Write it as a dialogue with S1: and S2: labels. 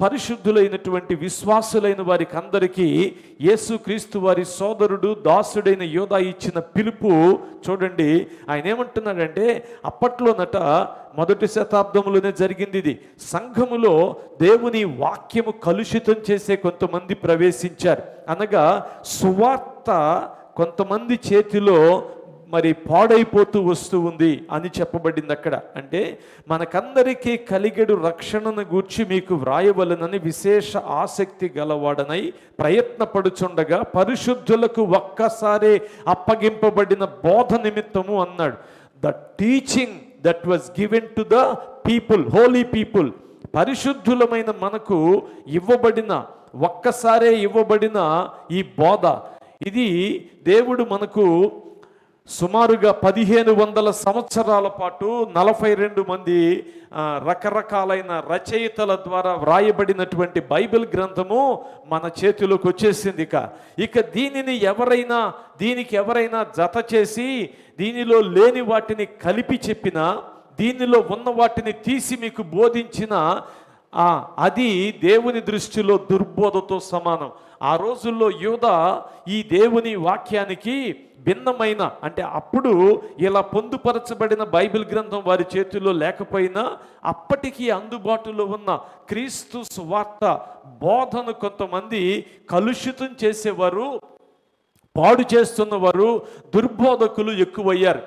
S1: పరిశుద్ధులైనటువంటి విశ్వాసులైన వారికి అందరికీ యేసుక్రీస్తు వారి సోదరుడు దాసుడైన యోధా ఇచ్చిన పిలుపు చూడండి. ఆయన ఏమంటున్నాడంటే అప్పట్లోనట మొదటి శతాబ్దంలోనే జరిగింది ఇది. సంఘములో దేవుని వాక్యము కలుషితం చేసే కొంతమంది ప్రవేశించారు. అనగా సువార్త కొంతమంది చేతిలో మరి పాడైపోతూ వస్తూ ఉంది అని చెప్పబడింది అక్కడ. అంటే మనకందరికీ కలిగెడు రక్షణను గూర్చి మీకు వ్రాయవలనని విశేష ఆసక్తి గలవాడనై ప్రయత్నపడుచుండగా పరిశుద్ధులకు ఒక్కసారే అప్పగింపబడిన బోధ నిమిత్తము అన్నాడు. The teaching that was given to the people holy people పరిశుద్ధులమైన మనకు ఇవ్వబడిన ఒక్కసారే ఇవ్వబడిన ఈ బోధ. ఇది దేవుడు మనకు సుమారుగా పదిహేను వందల సంవత్సరాల పాటు నలభై రెండు మంది రకరకాలైన రచయితల ద్వారా వ్రాయబడినటువంటి బైబిల్ గ్రంథము మన చేతిలోకి వచ్చేసింది ఇక. ఇక దీనిని ఎవరైనా దీనికి ఎవరైనా జత చేసి దీనిలో లేని వాటిని కలిపి చెప్పినా దీనిలో ఉన్న వాటిని తీసి మీకు బోధించిన అది దేవుని దృష్టిలో దుర్బోధతో సమానం. ఆ రోజుల్లో యూద ఈ దేవుని వాక్యానికి భిన్నమైన అంటే అప్పుడు ఇలా పొందుపరచబడిన బైబిల్ గ్రంథం వారి చేతుల్లో లేకపోయినా అప్పటికి అందుబాటులో ఉన్న క్రీస్తు సువార్త బోధను కొంతమంది కలుషితం చేసేవారు పాడు చేస్తున్నవారు దుర్బోధకులు ఎక్కువయ్యారు.